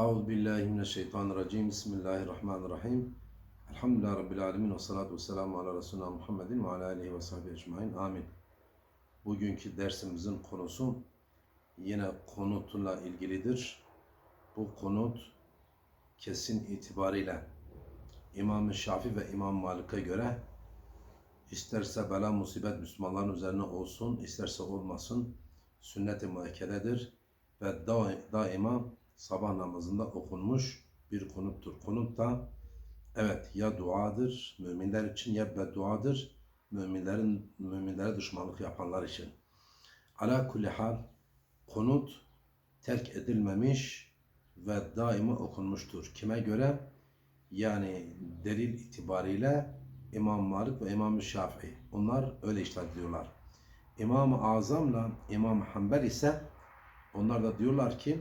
Euzu billahi mineşşeytanirracim. Bismillahirrahmanirrahim. Elhamdülillahi rabbil alamin ve salatu vesselamu ala resulina Muhammedin ve ala alihi ve sahbihi ecmaîn. Amin. Bugünkü dersimizin konusu yine konutla ilgilidir. Bu konut kesin itibariyle İmam-ı ve İmam Malik'e göre isterse bela musibet Müslümanların üzerine olsun, isterse olmasın sünnet-i muekkededir ve da, daima sabah namazında okunmuş bir konuttur. Konut da evet ya duadır müminler için ya bedduadır müminlerin müminlere düşmanlık yapanlar için. Ala kulli hal konut terk edilmemiş ve daima okunmuştur. Kime göre? Yani delil itibariyle İmam Malik ve İmam Şafii. Onlar öyle iştahat ediyorlar. İmam-ı Azam'la İmam Hanbel ise onlar da diyorlar ki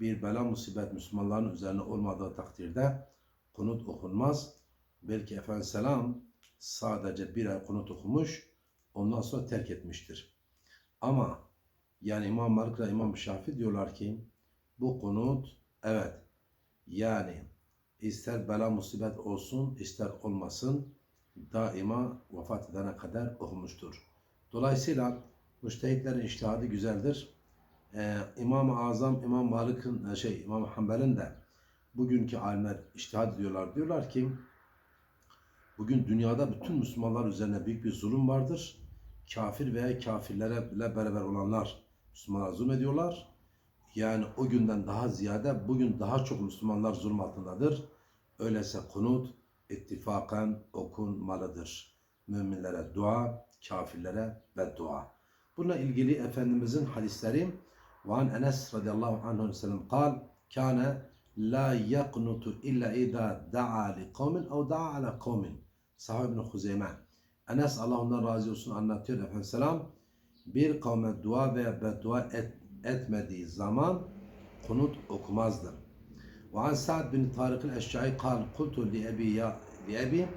bir bela musibet Müslümanların üzerine olmadığı takdirde kunut okunmaz. Belki Efendimiz Selam sadece bir ay kunut okumuş, ondan sonra terk etmiştir. Ama yani İmam Malik ile İmam Şafii diyorlar ki bu kunut evet yani ister bela musibet olsun ister olmasın daima vefat edene kadar okumuştur. Dolayısıyla müştehitlerin iştihadı güzeldir. Ee, İmam-ı Azam, İmam Malik'in, şey, İmam Hanbel'in de bugünkü alimler iştihad ediyorlar. Diyorlar ki bugün dünyada bütün Müslümanlar üzerine büyük bir zulüm vardır. Kafir veya kafirlere bile beraber olanlar Müslümanlar zulmediyorlar. Yani o günden daha ziyade bugün daha çok Müslümanlar zulüm altındadır. Öyleyse kunut ittifakan okunmalıdır. Müminlere dua, kafirlere beddua. Bununla ilgili Efendimizin hadisleri وعن أنس رضي الله عنه وسلم قال كان لا يقنط إلا إذا دعا لقوم أو دعا على قوم Sahih ibn Huzeyme. Enes Allah ondan razı olsun anlatıyor Efendimiz Selam. Bir kavme dua veya beddua et, etmediği zaman kunut okumazdı. Ve an Sa'd bin Tarık el-Eşşai kal kultu li ebi ya li ebi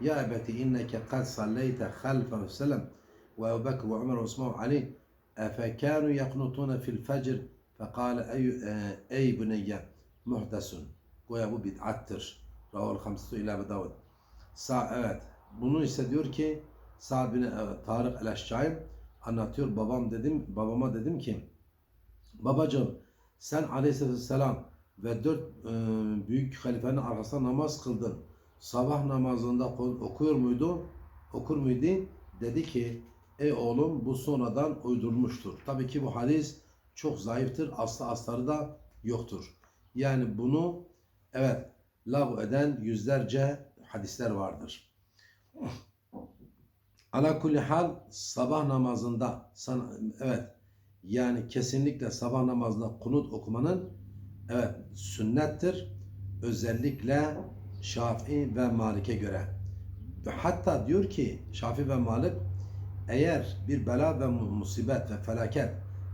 ya ebeti inneke kad salleyte halfehu sellem ve Ebu Bekir ve Ömer ve Osman ve Ali Efekânû yaknutûne fil fecr fekâle e, ey buneyye muhdesun. Goya bu bid'attır. Rahul Hamsu ila ve Davud. Sa evet. Bunu ise diyor ki Sa'd bin e, Tarık el anlatıyor. Babam dedim, babama dedim ki babacığım sen aleyhisselam ve dört e, büyük halifenin arkasında namaz kıldın. Sabah namazında okuyor muydu? Okur muydu? Dedi ki Ey oğlum bu sonradan uydurulmuştur. Tabii ki bu hadis çok zayıftır. Aslı astarı da yoktur. Yani bunu evet lav eden yüzlerce hadisler vardır. Ala kulli hal sabah namazında sana, evet yani kesinlikle sabah namazında kunut okumanın evet sünnettir. Özellikle Şafii ve Malik'e göre. Ve hatta diyor ki Şafii ve Malik eğer bir bela ve musibet ve felaket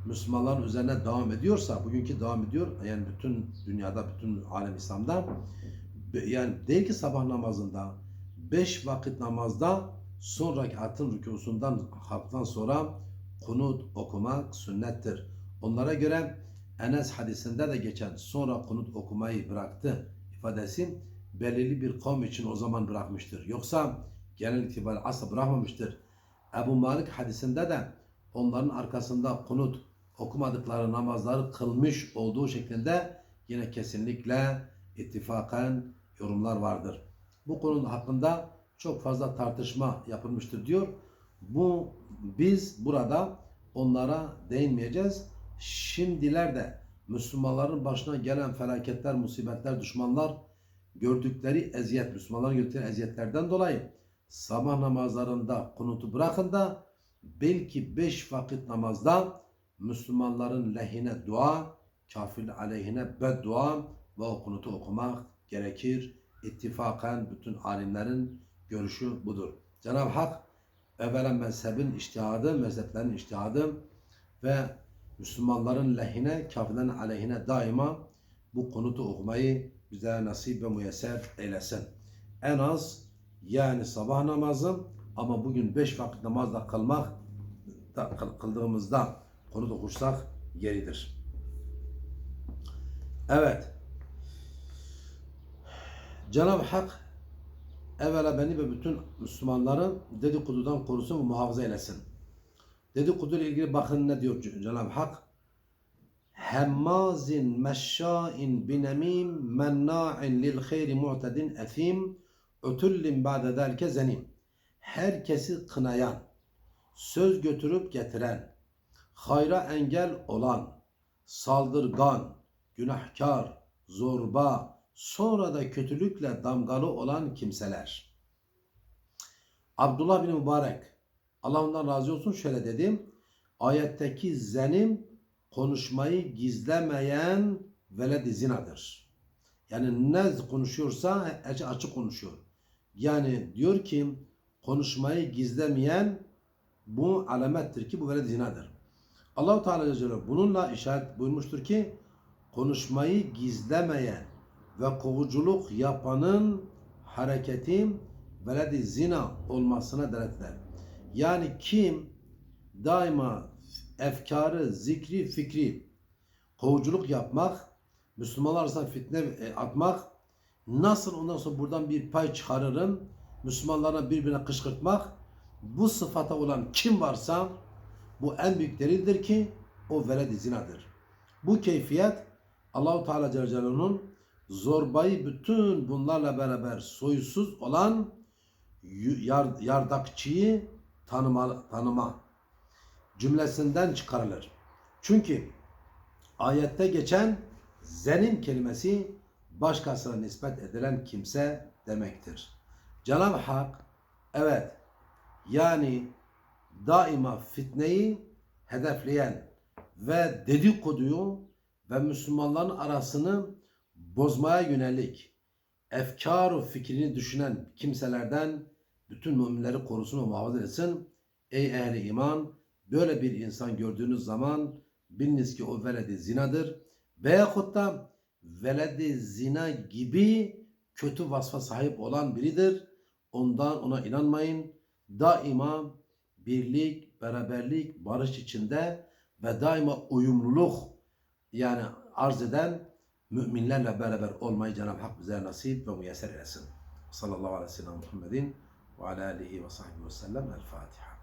Müslümanların üzerine devam ediyorsa, bugünkü devam ediyor, yani bütün dünyada, bütün alem İslam'da, yani değil ki sabah namazında, beş vakit namazda son rekatın rükusundan, haktan sonra kunut okumak sünnettir. Onlara göre Enes hadisinde de geçen sonra kunut okumayı bıraktı ifadesi belirli bir kavm için o zaman bırakmıştır. Yoksa genel itibariyle asla bırakmamıştır. Ebu Malik hadisinde de onların arkasında kunut okumadıkları namazları kılmış olduğu şeklinde yine kesinlikle ittifaken yorumlar vardır. Bu konu hakkında çok fazla tartışma yapılmıştır diyor. Bu biz burada onlara değinmeyeceğiz. Şimdilerde Müslümanların başına gelen felaketler, musibetler, düşmanlar gördükleri eziyet, Müslümanların gördükleri eziyetlerden dolayı sabah namazlarında kunutu bırakın da belki beş vakit namazda Müslümanların lehine dua, kafir aleyhine beddua ve o kunutu okumak gerekir. İttifaken bütün alimlerin görüşü budur. Cenab-ı Hak evvela mezhebin iştihadı, mezheplerin iştihadı ve Müslümanların lehine, kafirlerin aleyhine daima bu konutu okumayı bize nasip ve müyesser eylesin. En az yani sabah namazı ama bugün beş vakit namazla kılmak da, kıldığımızda konut okursak yeridir. Evet. Cenab-ı Hak evvela beni ve bütün Müslümanları dedikodudan korusun ve muhafaza eylesin. Dedikodu ile ilgili bakın ne diyor Cenab-ı Hak? Hemmazin meşşain binemim menna'in lil hayri mu'tedin efim ötüllin ba'de derke zenim. Herkesi kınayan, söz götürüp getiren, hayra engel olan, saldırgan, günahkar, zorba, sonra da kötülükle damgalı olan kimseler. Abdullah bin Mübarek, Allah ondan razı olsun şöyle dedim. Ayetteki zenim konuşmayı gizlemeyen veled zinadır. Yani ne konuşuyorsa açık konuşuyor. Yani diyor ki konuşmayı gizlemeyen bu alamettir ki bu veled zinadır. Allahu Teala Celle bununla işaret buyurmuştur ki konuşmayı gizlemeyen ve kovuculuk yapanın hareketi veled zina olmasına delalet eder. Yani kim daima efkarı, zikri, fikri, kovuculuk yapmak, Müslümanlar arasında fitne e, atmak, nasıl ondan sonra buradan bir pay çıkarırım, Müslümanlara birbirine kışkırtmak, bu sıfata olan kim varsa bu en büyük delildir ki o veled zinadır. Bu keyfiyet Allahu Teala Celle Celaluhu'nun zorbayı bütün bunlarla beraber soysuz olan yar, yardakçıyı tanıma, tanıma cümlesinden çıkarılır. Çünkü ayette geçen zenin kelimesi başkasına nispet edilen kimse demektir. Cenab-ı Hak evet yani daima fitneyi hedefleyen ve dedikoduyu ve Müslümanların arasını bozmaya yönelik efkar fikrini düşünen kimselerden bütün müminleri korusun ve muhafaza etsin. Ey ehli iman böyle bir insan gördüğünüz zaman biliniz ki o veledi zinadır. Veyahut da veledi zina gibi kötü vasfa sahip olan biridir. Ondan ona inanmayın. Daima birlik, beraberlik, barış içinde ve daima uyumluluk yani arz eden müminlerle beraber olmayı Cenab-ı Hak bize nasip ve müyesser eylesin. Sallallahu aleyhi ve sellem Muhammedin ve ala alihi ve sahbihi ve sellem. El Fatiha.